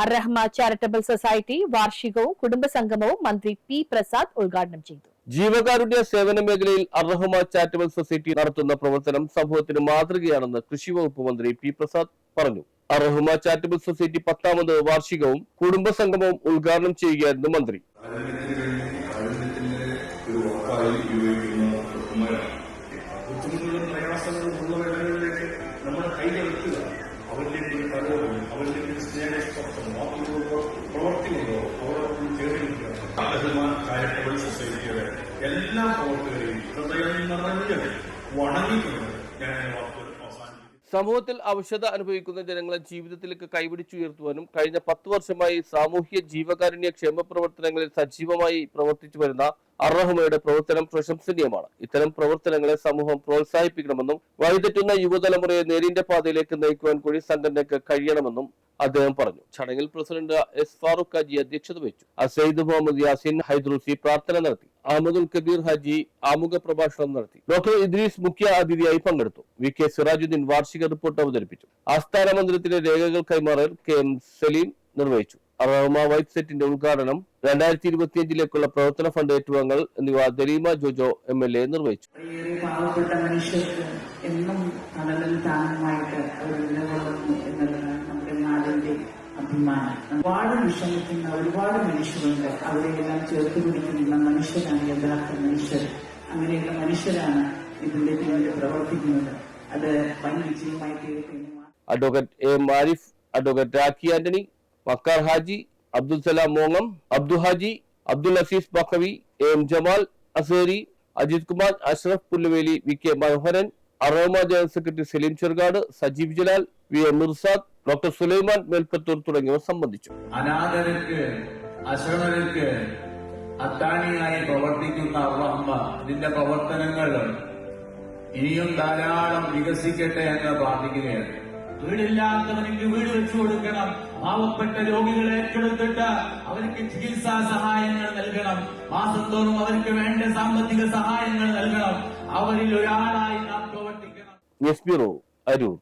Arrahma charitable society വാർഷികവും കുടുംബസംഗമവും മന്ത്രി P Prasad ഉദ്ഘാടനം ചെയ്തു. ജീവകാരുണ്യ സേവന മേഖലയിൽ അർഹമ ചാരിറ്റബിൾ സൊസൈറ്റി നടത്തുന്ന പ്രവർത്തനം സമൂഹത്തിന് മാതൃകയാണെന്ന് കൃഷി വകുപ്പ് മന്ത്രി പി പ്രസാദ് പറഞ്ഞു. അർഹമ ചാരിറ്റബിൾ സൊസൈറ്റി പത്താമത് വാർഷികവും കുടുംബസംഗമവും ഉദ്ഘാടനം ചെയ്യുകയായിരുന്നു മന്ത്രി. നമ്മുടെ അവരിലേക്ക് ഒരു കലവും അവരിലേക്ക് ഒരു സ്നേഹസ്പർശം വാക്കുകളോ പ്രവർത്തികളോ ചേർന്ന് നിൽക്കുക റഹ്മാൻ ചാരിറ്റബിൾ സൊസൈറ്റിയുടെ എല്ലാ പ്രവർത്തകരെയും ഹൃദയം നിറഞ്ഞ് വണങ്ങിക്കൊണ്ട് ഞാൻ സമൂഹത്തിൽ അവശത അനുഭവിക്കുന്ന ജനങ്ങളെ ജീവിതത്തിലേക്ക് കൈപിടിച്ചുയർത്തുവാനും കഴിഞ്ഞ പത്ത് വർഷമായി സാമൂഹ്യ ജീവകാരുണ്യ ക്ഷേമ പ്രവർത്തനങ്ങളിൽ സജീവമായി പ്രവർത്തിച്ചു വരുന്ന അർഹമയുടെ പ്രവർത്തനം പ്രശംസനീയമാണ്. ഇത്തരം പ്രവർത്തനങ്ങളെ സമൂഹം പ്രോത്സാഹിപ്പിക്കണമെന്നും വഴിതെറ്റുന്ന യുവതലമുറയെ നേരിന്റെ പാതയിലേക്ക് നയിക്കുവാൻ കൂടി സംഘടനയ്ക്ക് കഴിയണമെന്നും അദ്ദേഹം പറഞ്ഞു. ചടങ്ങിൽ പ്രസിഡന്റ് എസ് ഫാറൂഖ് ഹാജി അധ്യക്ഷത വഹിച്ചു. അസൈദ് മുഹമ്മദ് യാസിൻ ഹൈദ്രൂസി പ്രാർത്ഥന നടത്തി. അഹമ്മദുൽ കബീർ ഹാജി ആമുഖ പ്രഭാഷണം നടത്തി. ഡോക്ടർ ഇദ്രീസ് മുഖ്യ അതിഥിയായി പങ്കെടുത്തു. വി കെ സിറാജുദ്ദീൻ വാർഷിക റിപ്പോർട്ട് അവതരിപ്പിച്ചു. ആസ്ഥാന മന്ദിരത്തിലെ രേഖകൾ കൈമാറൽ കെ എം സലീം നിർവഹിച്ചു. റഹ്മ വൈറ്റ് സെറ്റിന്റെ ഉദ്ഘാടനം രണ്ടായിരത്തി ഇരുപത്തിയഞ്ചിലേക്കുള്ള പ്രവർത്തന ഫണ്ട് ഏറ്റുവാങ്ങൽ എന്നിവ Daleema Jojo M L A നിർവഹിച്ചു. എന്നും അഭിമാനം. ഒരുപാട് വിഷമിക്കുന്ന ഒരുപാട് മനുഷ്യരുണ്ട്. അവരെയെല്ലാം ചേർത്ത് പിടിക്കുന്ന മനുഷ്യരാണ് യഥാർത്ഥ മനുഷ്യർ. അങ്ങനെയുള്ള മനുഷ്യരാണ് ഇതിന്റെ പിന്നിൽ പ്രവർത്തിക്കുന്നത്. അത് വൻ വിജയമായി തീർക്കുന്നു. Advocate A Marif advocate Rakhi Antony Makkar Haji Abdul Salam മോങ്ങം Abdu Haji Abdul Aziz Baqavi M Jamal Aseri Ajith Kumar Ashraf Pulluveli V K Manoharan aroma general secretary Saleem Cherukad Sajeev Jalal V M Mirzad doctor Sulaiman Melpathur തുടങ്ങിയവർ സംബന്ധിച്ചു. അനാഥർക്ക് അശരണർക്ക് അത്താണിയായി പ്രവർത്തിക്കുന്ന അള്ളഹമ്മ ഇതിന്റെ പ്രവർത്തനങ്ങൾ ഇനിയും ധാരാളം വികസിക്കട്ടെ എന്ന് പ്രാർത്ഥിക്കുകയാണ്. വീടില്ലാത്തവനെങ്കിൽ വീട് വെച്ചു കൊടുക്കണം. പാവപ്പെട്ട രോഗികളെ ഏറ്റെടുത്തിട്ട് അവർക്ക് ചികിത്സാ സഹായങ്ങൾ നൽകണം. മാസം തോറും അവർക്ക് വേണ്ട സാമ്പത്തിക സഹായങ്ങൾ നൽകണം. അവരിൽ ഒരാളായി നാം പ്രവർത്തിക്കണം. ബ്യൂറോ അരൂർ.